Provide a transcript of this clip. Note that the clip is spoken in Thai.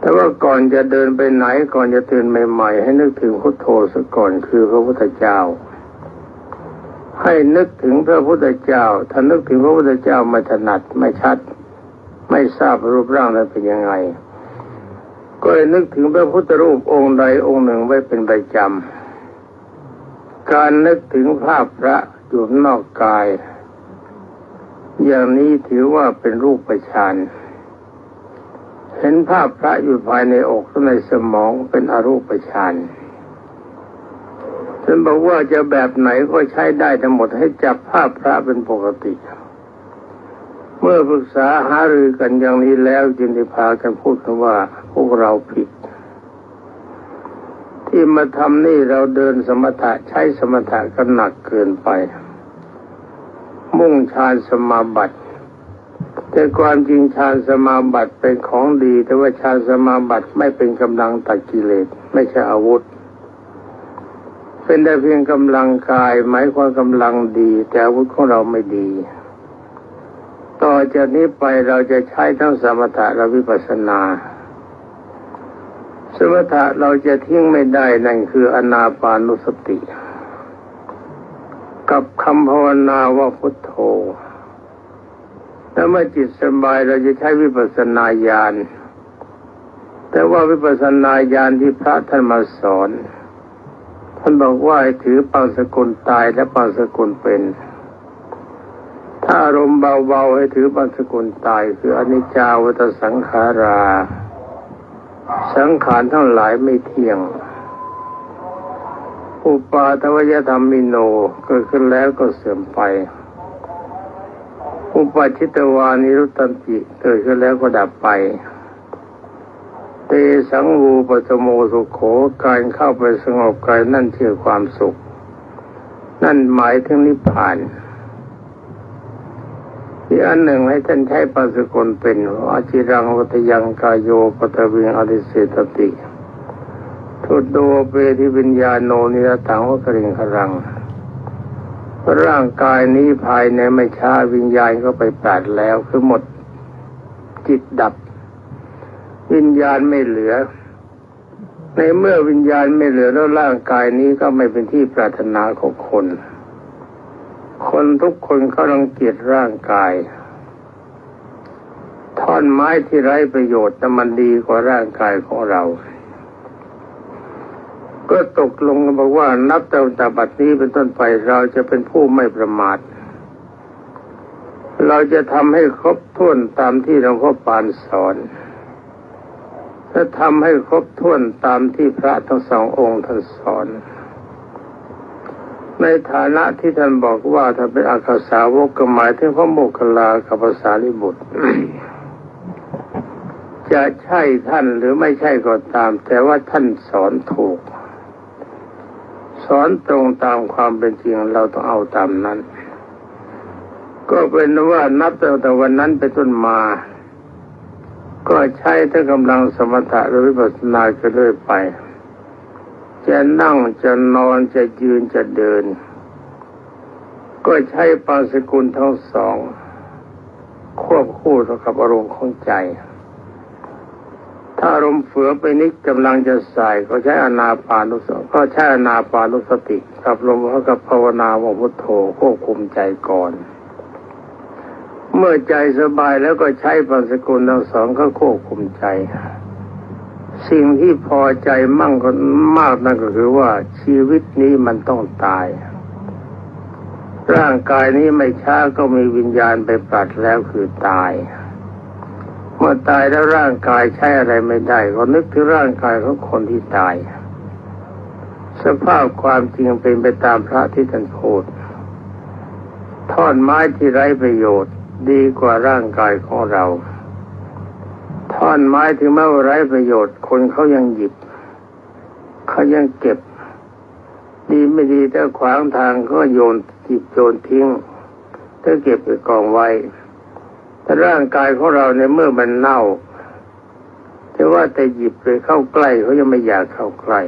แต่ว่าก่อนจะเดินไปไหนก่อนจะตื่นใหม่ๆ ให้นึกถึงพุทโธซะก่อนคือพระพุทธเจ้า ให้นึกถึงพระพุทธเจ้า ถ้านึกถึงพระพุทธเจ้าไม่ถนัดไม่ชัด ไม่ทราบรูปร่างนั้นเป็นยังไง ก็เลยนึกถึงพระพุทธรูปองค์ใดองค์หนึ่งไว้เป็นประจำการนึกถึงภาพพระอยู่นอกกาย อย่างนี้ถือว่าเป็นรูปประชาน เห็นภาพพระอยู่ภายในอกในสมองเป็นอรูปฌานฉันบอกว่าจะแบบไหนก็ใช้ได้ทั้งหมดให้จับภาพพระเป็นปกติ เมื่อปรึกษาหารือกันอย่างนี้แล้วจึงได้พากันพูดกันว่าพวกเราผิด ที่มาทำนี่เราเดินสมถะใช้สมถะก็หนักเกินไป มุ่งฌานสมาบัติ แต่ความจริงฌานสมาบัติเป็นของดี แต่ว่าฌานสมาบัติไม่เป็นกำลังตัดกิเลสไม่ใช่อาวุธ เป็นได้เพียงกำลังกายหมายความกำลังดี แต่อาวุธของเราไม่ดี ต่อจากนี้ไปเราจะใช้ทั้งสมถะและวิปัสสนาสมถะเราจะทิ้งไม่ได้นั่นคืออนาปานุสติ กับคำภาวนาว่าพุทโธ แล้วเมื่อจิตสบายเราจะใช้วิปัสสนาญาณ แต่ว่าวิปัสสนาญาณที่พระท่านมาสอน ท่านบอกว่าให้ถือปังสกุลตายและปังสกุลเป็น ถ้าอารมณ์เบาๆให้ถือปังสกุลตาย คืออนิจจาวัตสังขารา สังขารทั้งหลายไม่เที่ยง อุปาทวยธรรมมิโนเกิดขึ้นแล้วก็เสื่อมไป อุปาชิตวานิรุตตันติเกิดขึ้นแล้วก็ดับไป เตสังวูปตโมสุขโขการเข้าไปสงบกายนั่นคือความสุข นั่นหมายถึงนิพพานที่อันหนึ่งให้ท่านใช้ปัสกุลเป็นอาจิรังวัตยังกายโยปตวิงอดิเสตติทุดโดเปทิวิญญาโนนิรตังวกริงครัง ร่างกายนี้ภายในไม่ช้าวิญญาณก็ไปแปดแล้วคือหมดจิตดับ วิญญาณไม่เหลือ ในเมื่อวิญญาณไม่เหลือแล้วร่างกายนี้ก็ไม่เป็นที่ปรารถนาของคน คนทุกคนก็รังเกียจร่างกาย ท่อนไม้ที่ไร้ประโยชน์แต่มันดีกว่าร่างกายของเรา ก็ตกลงกันบอกว่านับแต่แต่บัดนี้เป็นต้นไปเราจะเป็นผู้ไม่ประมาท เราจะทำให้ครบถ้วนตามที่หลวงพ่อปานสอนถ้าทำให้ครบถ้วนตามที่พระทั้งสององค์ท่านสอน ในฐานะที่ท่านบอกว่าถ้าเป็นอาคาสาวกก็หมายถึงพระโมคคัลลากับภาษาลิบุตรจะใช่ท่านหรือไม่ใช่ก็ตาม แต่ว่าท่านสอนถูก สอนตรงตามความเป็นจริงเราต้องเอาตามนั้น ก็เป็นว่านับตั้งแต่วันนั้นเป็นต้นมา ก็ใช้ทั้งกำลังสมถะหรือวิปัสสนาก็เรื่อยไป จะนั่งจะนอนจะยืนจะเดิน ก็ใช้ปาสกุลทั้งสอง ควบคู่กับอารมณ์ของใจ ถ้าอารมณ์เฝือไปนิดกำลังจะสายก็ใช้อนาปานุสก็ใช้อนาปานุสติกับลมเขากับภาวนาว่าพุทโธควบคุมใจก่อน เมื่อใจสบายแล้วก็ใช้ปัสกุลทั้งสองก็ควบคุมใจ สิ่งที่พอใจมั่งก็มากนั่นก็คือว่าชีวิตนี้มันต้องตาย ร่างกายนี้ไม่ช้าก็มีวิญญาณไปปัดแล้วคือตาย มื่อตายแล้วร่างกายใช้อะไรไม่ได้ ก็นึกถึงร่างกายของคนที่ตาย สภาพความจริงเป็นไปตามพระที่ท่านพูดท่อนไม้ที่ไร้ประโยชน์ ดีกว่าร่างกายของเรา ท่อนไม้ถึงแม้ว่าไร้ประโยชน์ คนเขายังหยิบ เขายังเก็บ ดีไม่ดีถ้าขวางทางก็โยนหยิบโยนทิ้งถ้าเก็บไปกองไว้ แต่ร่างกายของเราในเมื่อมันเน่า แต่ว่าแต่หยิบไปเข้าใกล้เขายังไม่อยากเข้าใกล้